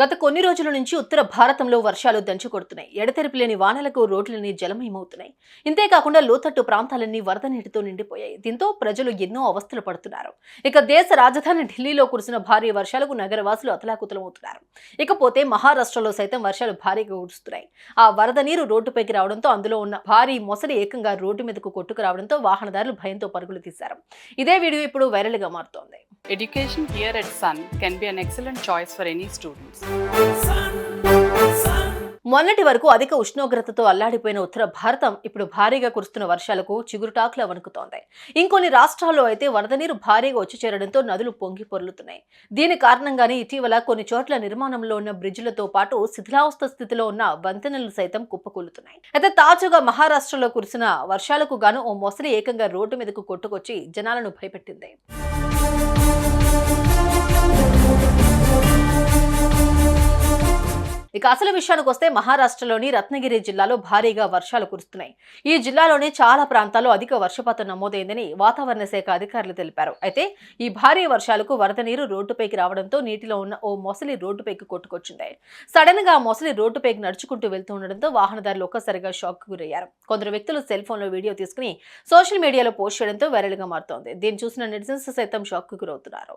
గత కొన్ని రోజుల నుంచి ఉత్తర భారతంలో వర్షాలు దంచి కొడుతున్నాయి ఎడతెరిపి లేని వానలకు రోడ్లన్నీ జలమయమవుతున్నాయి. ఇంతేకాకుండా లోతట్టు ప్రాంతాలన్నీ వరద నీటితో నిండిపోయాయి. దీంతో ప్రజలు ఎన్నో అవస్థలు పడుతున్నారు. ఇక దేశ రాజధాని ఢిల్లీలో కురిసిన భారీ వర్షాలకు నగరవాసులు అతలాకుతలమవుతున్నారు. ఇకపోతే మహారాష్ట్రలో సైతం వర్షాలు భారీగా కురుస్తున్నాయి. ఆ వరద నీరు రోడ్డుపైకి రావడంతో అందులో ఉన్న భారీ మొసలి ఏకంగా రోడ్డు మీదకు కొట్టుకు రావడంతో వాహనదారులు భయంతో పరుగులు తీశారు. ఇదే వీడియో ఇప్పుడు వైరల్గా మారుతోంది. Education here at Sun can be an excellent choice for any students. మొన్నటి వరకు అధిక ఉష్ణోగ్రతతో అల్లాడిపోయిన ఉత్తర భారతం ఇప్పుడు భారీగా కురుస్తున్న వర్షాలకు చిగురుటాకులా వణుకుతోంది. ఇంకొన్ని రాష్ట్రాల్లో అయితే వరద నీరు భారీగా వచ్చి చేరడంతో నదులు పొంగి పొర్లుతున్నాయి. దీని కారణంగానే ఇటీవల కొన్ని చోట్ల నిర్మాణంలో ఉన్న బ్రిడ్జిలతో పాటు శిథిలావస్థ స్థితిలో ఉన్న వంతెనలు సైతం కుప్పకూలుతున్నాయి. అయితే తాజాగా మహారాష్ట్రలో కురిసిన వర్షాలకు గాను ఓ మొసలి ఏకంగా రోడ్డు మీదకు కొట్టుకొచ్చి జనాలను భయపెట్టింది. ఇక అసలు విషయానికి వస్తే మహారాష్ట్రలోని రత్నగిరి జిల్లాలో భారీగా వర్షాలు కురుస్తున్నాయి. ఈ జిల్లాలోని చాలా ప్రాంతాల్లో అధిక వర్షపాతం నమోదైందని వాతావరణ శాఖ అధికారులు తెలిపారు. అయితే ఈ భారీ వర్షాలకు వరద నీరు రోడ్డుపైకి రావడంతో నీటిలో ఉన్న ఓ మొసలి రోడ్డుపైకి కొట్టుకొచ్చింది. సడన్గా ఆ మొసలి రోడ్డుపైకి నడుచుకుంటూ వెళ్తూ ఉండడంతో వాహనదారులు ఒక్కసారిగా షాక్ గురయ్యారు. కొందరు వ్యక్తులు సెల్ ఫోన్లో వీడియో తీసుకుని సోషల్ మీడియాలో పోస్ట్ చేయడంతో వైరల్గా మారుతోంది. దీన్ని చూసిన నెటిజన్స్ సైతం షాక్ గురవుతున్నారు.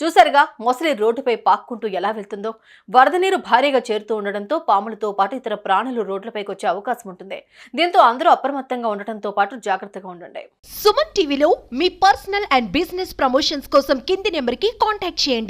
చూసారుగా మొసలి రోడ్డుపై పాక్కుంటూ ఎలా వెళ్తుందో వరద నీరు భారీగా చేరుతూ ఉండడంతో పాములతో పాటు ఇతర ప్రాణులు రోడ్లపైకి వచ్చే అవకాశం ఉంటుంది. దీంతో అందరూ అప్రమత్తంగా ఉండటంతో పాటు జాగ్రత్తగా ఉండండి. సుమన్ టీవీలో మీ పర్సనల్ అండ్ బిజినెస్ ప్రమోషన్స్ కోసం కింది నెంబర్కి కాంటాక్ట్ చేయండి.